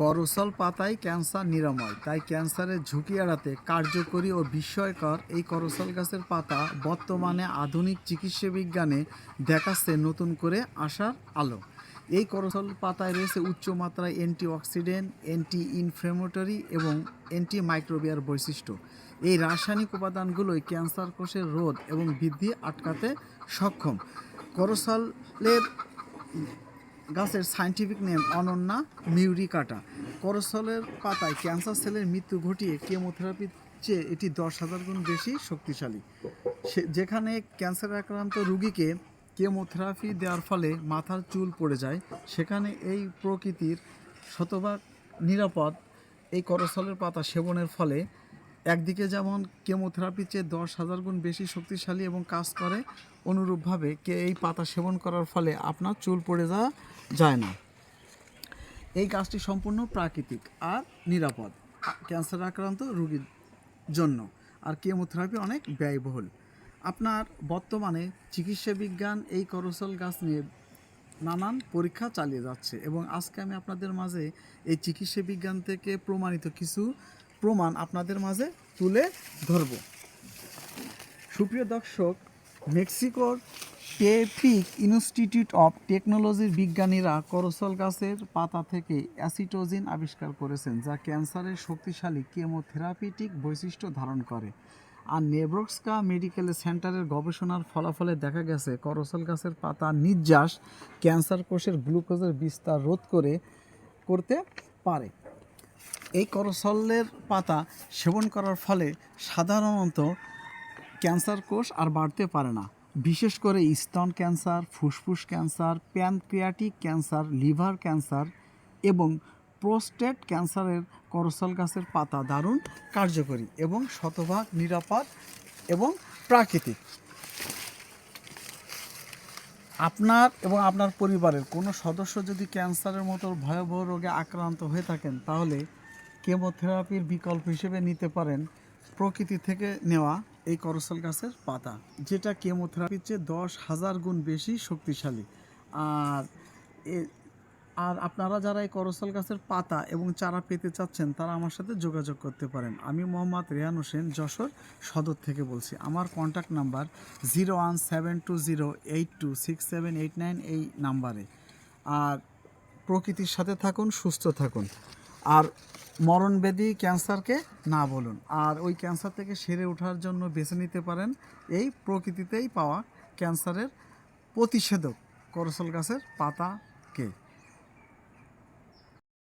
করসল পাতায় ক্যান্সার নিরাময়। তাই ক্যান্সারের ঝুঁকি এড়াতে কার্যকরী ও বিস্ময়কর এই করসল গাছের পাতা বর্তমানে আধুনিক চিকিৎসা বিজ্ঞানে দেখাচ্ছে নতুন করে আসার আলো। এই করসল পাতায় রয়েছে উচ্চমাত্রায় অ্যান্টিঅক্সিডেন্ট অ্যান্টি ইনফ্লেমেটরি এবং অ্যান্টি মাইক্রোবিয়ার বৈশিষ্ট্য। এই রাসায়নিক উপাদানগুলোই ক্যান্সার কোষের রোধ এবং বৃদ্ধি আটকাতে সক্ষম। করসলের গাছের সায়েন্টিফিক নেম অনন্যা মিউরিকাটা। করসলের পাতায় ক্যান্সার সেলের মৃত্যু ঘটিয়ে কেমোথেরাপির চেয়ে এটি দশ হাজার গুণ বেশি শক্তিশালী। যেখানে ক্যান্সার আক্রান্ত রুগীকে কেমোথেরাপি দেওয়ার ফলে মাথার চুল পড়ে যায়, সেখানে এই প্রকৃতির শতভাগ নিরাপদ। এই করসলের পাতা সেবনের ফলে একদিকে যেমন কেমোথেরাপির চেয়ে দশ হাজার গুণ বেশি শক্তিশালী এবং কাজ করে, অনুরূপভাবে কে এই পাতা সেবন করার ফলে আপনার চুল পড়ে যাওয়া যায় না। এই গাছটি সম্পূর্ণ প্রাকৃতিক আর নিরাপদ। ক্যান্সার আক্রান্ত রোগীর জন্য আর কেমোথেরাপি অনেক ব্যয়বহুল। আপনার বর্তমানে চিকিৎসা বিজ্ঞান এই করসল গাছ নিয়ে নানান পরীক্ষা চালিয়ে যাচ্ছে এবং আজকে আমি আপনাদের মাঝে এই চিকিৎসা বিজ্ঞান থেকে প্রমাণিত কিছু প্রমাণ আপনাদের মাঝে তুলে ধরব। সুপ্রিয় দর্শক, মেক্সিকোর টেফিক ইনস্টিটিউট অফ টেকনোলজির বিজ্ঞানীরা করসল গাছের পাতা থেকে অ্যাসিটোজিন আবিষ্কার করেছেন, যা ক্যান্সারের শক্তিশালী কেমোথেরাপিটিক বৈশিষ্ট্য ধারণ করে। আর নেব্রক্সকা মেডিকেল সেন্টারের গবেষণার ফলাফলে দেখা গেছে, করসল গাছের পাতা নির্যাস ক্যান্সার কোষের গ্লুকোজের বিস্তার রোধ করে, করতে পারে। এই করসলের পাতা সেবন করার ফলে সাধারণত ক্যান্সার কোষ আর বাড়তে পারে না। বিশেষ করে স্তন ক্যান্সার, ফুসফুস cancer, pancreatic cancer, liver cancer এবং প্রোস্টেট ক্যান্সারের করসল গাছের পাতা দারুণ কার্যকরী এবং শতভাগ নিরাপদ এবং প্রাকৃতিক। আপনার এবং আপনার পরিবারের কোনো সদস্য যদি ক্যান্সারের মতো ভয়াবহ রোগে আক্রান্ত হয়ে থাকেন, তাহলে কেমোথেরাপির বিকল্প হিসেবে নিতে পারেন প্রকৃতি থেকে নেওয়া এই করসল গাছের পাতা, যেটা কেমোথেরাপির চেয়ে দশ হাজার গুণ বেশি শক্তিশালী। আর এ- আর আপনারা যারা এই করসল গাছের পাতা এবং চারা পেতে চাচ্ছেন, তারা আমার সাথে যোগাযোগ করতে পারেন। আমি মোহাম্মদ রেহান হোসেন যশোর সদর থেকে বলছি। আমার contact number zero one seven two zero eight two six seven eight nine এই নাম্বারে। আর প্রকৃতির সাথে থাকুন, সুস্থ থাকুন। আর মরণব্যাধি ক্যান্সারকে না বলুন। আর ওই ক্যান্সার থেকে সেরে ওঠার জন্য বেছে নিতে পারেন এই প্রকৃতিতেই পাওয়া ক্যান্সারের প্রতিষেধক করসল গাছের পাতাকে